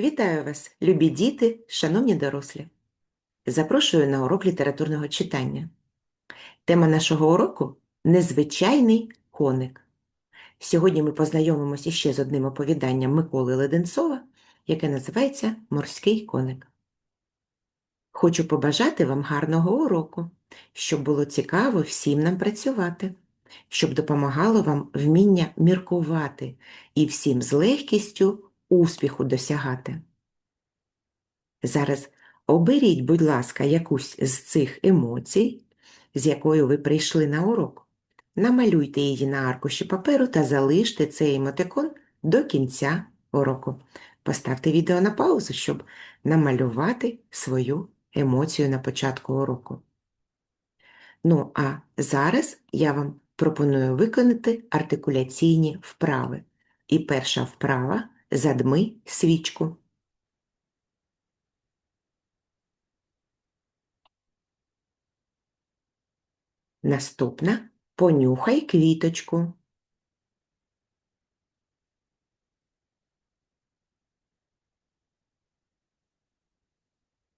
Вітаю вас, любі діти, шановні дорослі. Запрошую на урок літературного читання. Тема нашого уроку незвичайний коник. Сьогодні ми познайомимося ще з одним оповіданням Миколи Леденцова, яке називається Морський коник. Хочу побажати вам гарного уроку, щоб було цікаво всім нам працювати, щоб допомагало вам вміння міркувати і всім з легкістю успіху досягати. Зараз оберіть, будь ласка, якусь з цих емоцій, з якою ви прийшли на урок. Намалюйте її на аркуші паперу та залиште цей емотикон до кінця уроку. Поставте відео на паузу, щоб намалювати свою емоцію на початку уроку. Ну, а зараз я вам пропоную виконати артикуляційні вправи. І перша вправа задми свічку. Наступна понюхай квіточку.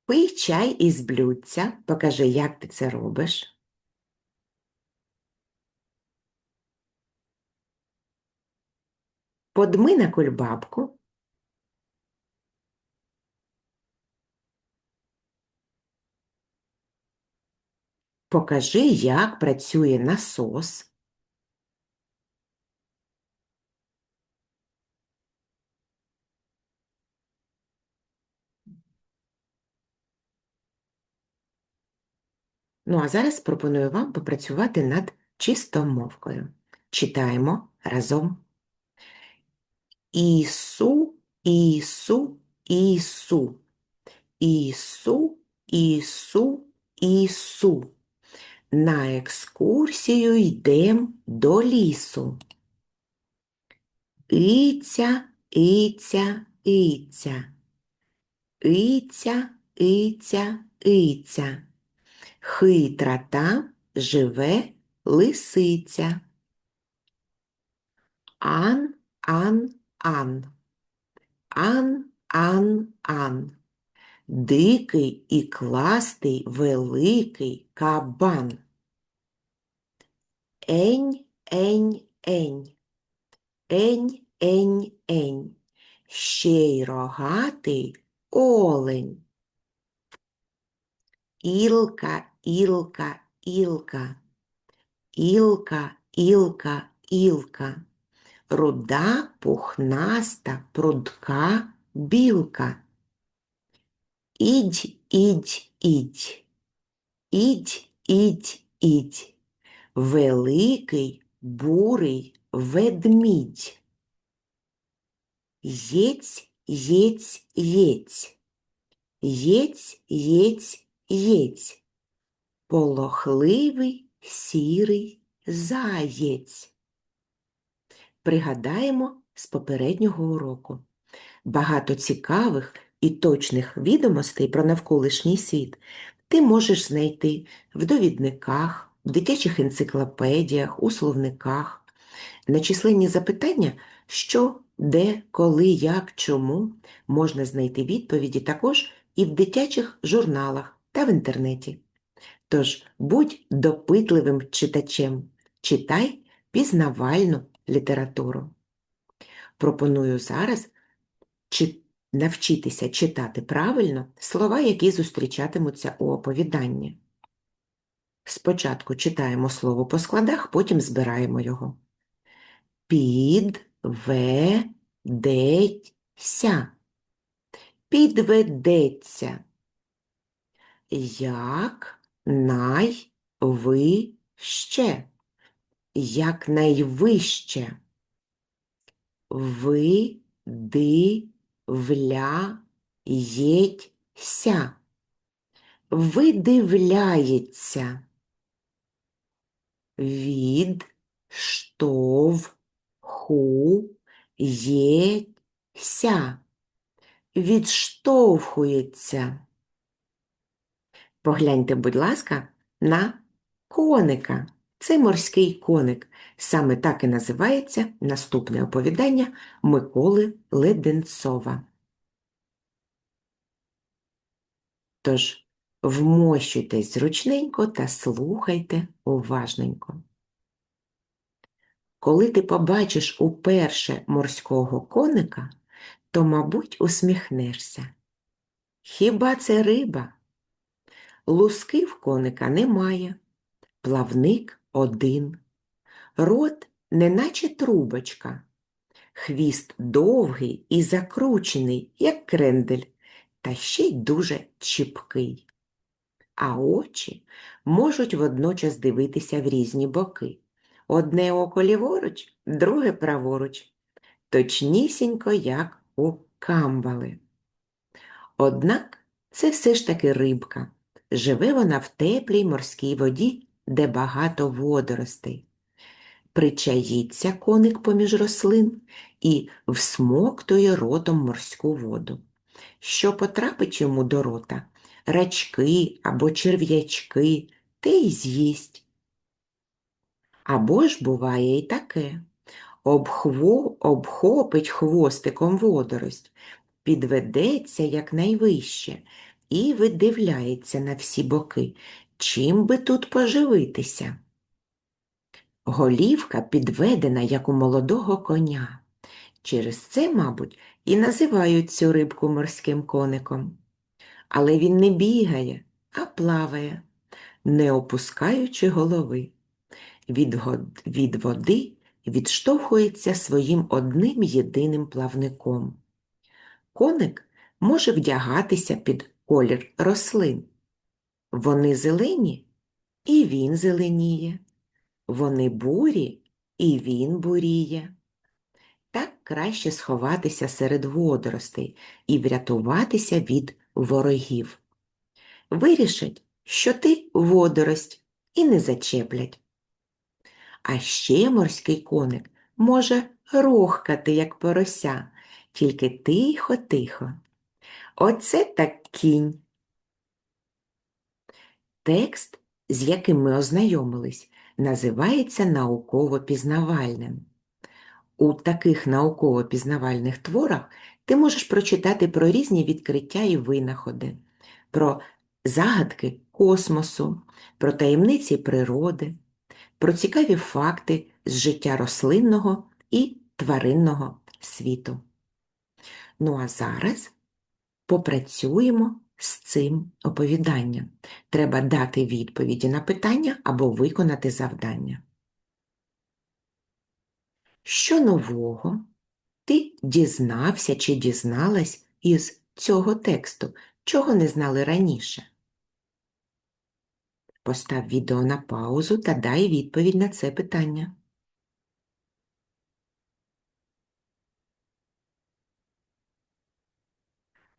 Пий чай із блюдця, покажи, як ти це робиш. Подми на кульбабку. Покажи, як працює насос. Ну, а зараз пропоную вам попрацювати над чистомовкою. Читаємо разом. Ісу, Ісу, Ісу. Ісу, Ісу, Ісу. На екскурсію йдем до лісу. Іця, іця, іця. Іця, іця, іця. Хитра там живе лисиця. Ан, ан, ан. Ан, ан, ан. Дикий і кластий великий кабан. Ень, ень, ень. Ень, ень, ень. Ще й рогатий олень. Ілка, ілка, ілка. Ілка, ілка, ілка. Руда, пухнаста, прудка, білка. Ідь, ідь, ідь. Ідь, ідь, ідь. Великий бурий ведмідь. Єць, єць, єць. Єць, єць, єць. Полохливий сірий заєць. Пригадаємо з попереднього уроку. Багато цікавих і точних відомостей про навколишній світ ти можеш знайти в довідниках, в дитячих енциклопедіях, у словниках. На численні запитання, що, де, коли, як, чому, можна знайти відповіді також і в дитячих журналах та в інтернеті. Тож будь допитливим читачем, читай пізнавальну літературу. Пропоную зараз навчитися читати правильно слова, які зустрічатимуться у оповіданні. Спочатку читаємо слово по складах, потім збираємо його. Підведеться. Підведеться. Як найвище. Як найвище. Видивляється. Видивляється. Від штовхується. Відштовхується. Погляньте, будь ласка, на коника. Це морський коник. Саме так і називається наступне оповідання Миколи Леденцова. Тож вмощуйтесь зручненько та слухайте уважненько. Коли ти побачиш уперше морського коника, то, мабуть, усміхнешся. Хіба це риба? Луски в коника немає, плавник один, рот неначе трубочка, хвіст довгий і закручений, як крендель, та ще й дуже чіпкий. А очі можуть водночас дивитися в різні боки. Одне око ліворуч, друге праворуч, точнісінько, як у камбали. Однак це все ж таки рибка. Живе вона в теплій морській воді, де багато водоростей. Причаїться коник поміж рослин і всмоктує ротом морську воду. Що потрапить йому до рота? Рачки або черв'ячки, те й з'їсть. Або ж буває і таке. Обхво, обхопить хвостиком водорость, підведеться якнайвище і видивляється на всі боки, чим би тут поживитися. Голівка підведена, як у молодого коня. Через це, мабуть, і називають цю рибку морським коником. Але він не бігає, а плаває, не опускаючи голови. Від, год- від води відштовхується своїм одним єдиним плавником. Коник може вдягатися під колір рослин. Вони зелені, і він зеленіє. Вони бурі, і він буріє. Так краще сховатися серед водоростей і врятуватися від ворогів. Вирішать, що ти водорость, і не зачеплять. А ще морський коник може рохкати, як порося, тільки тихо-тихо. Оце так кінь. Текст, з яким ми ознайомились, називається науково-пізнавальним. У таких науково-пізнавальних творах ти можеш прочитати про різні відкриття і винаходи, про загадки космосу, про таємниці природи, про цікаві факти з життя рослинного і тваринного світу. Ну а зараз попрацюємо з цим оповіданням. Треба дати відповіді на питання або виконати завдання. Що нового ти дізнався чи дізналась із цього тексту, чого не знали раніше? Постав відео на паузу та дай відповідь на це питання.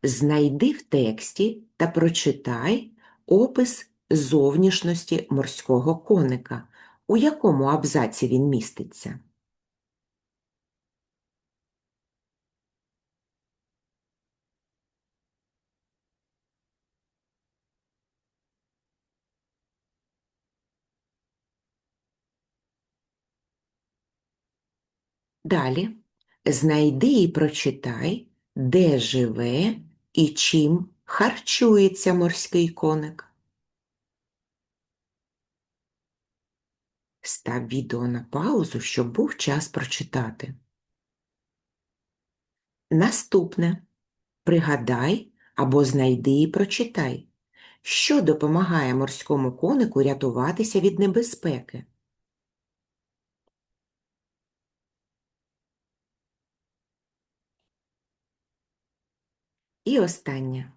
Знайди в тексті та прочитай опис зовнішності морського коника, у якому абзаці він міститься. Далі знайди і прочитай, де живе і чим харчується морський коник. Став відео на паузу, щоб був час прочитати. Наступне. Пригадай або знайди і прочитай, що допомагає морському конику рятуватися від небезпеки. І останнє.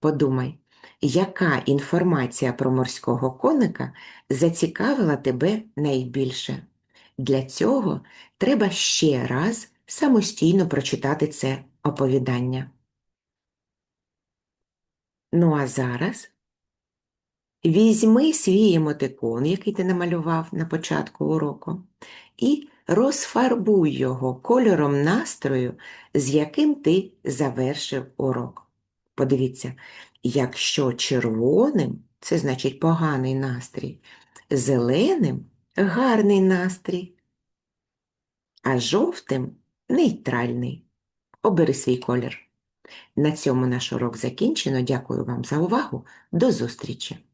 Подумай, яка інформація про морського коника зацікавила тебе найбільше? Для цього треба ще раз самостійно прочитати це оповідання. Ну а зараз візьми свій емотикон, який ти намалював на початку уроку, і розфарбуй його кольором настрою, з яким ти завершив урок. Подивіться, якщо червоним це значить поганий настрій, зеленим гарний настрій, а жовтим нейтральний. Обери свій колір. На цьому наш урок закінчено. Дякую вам за увагу. До зустрічі!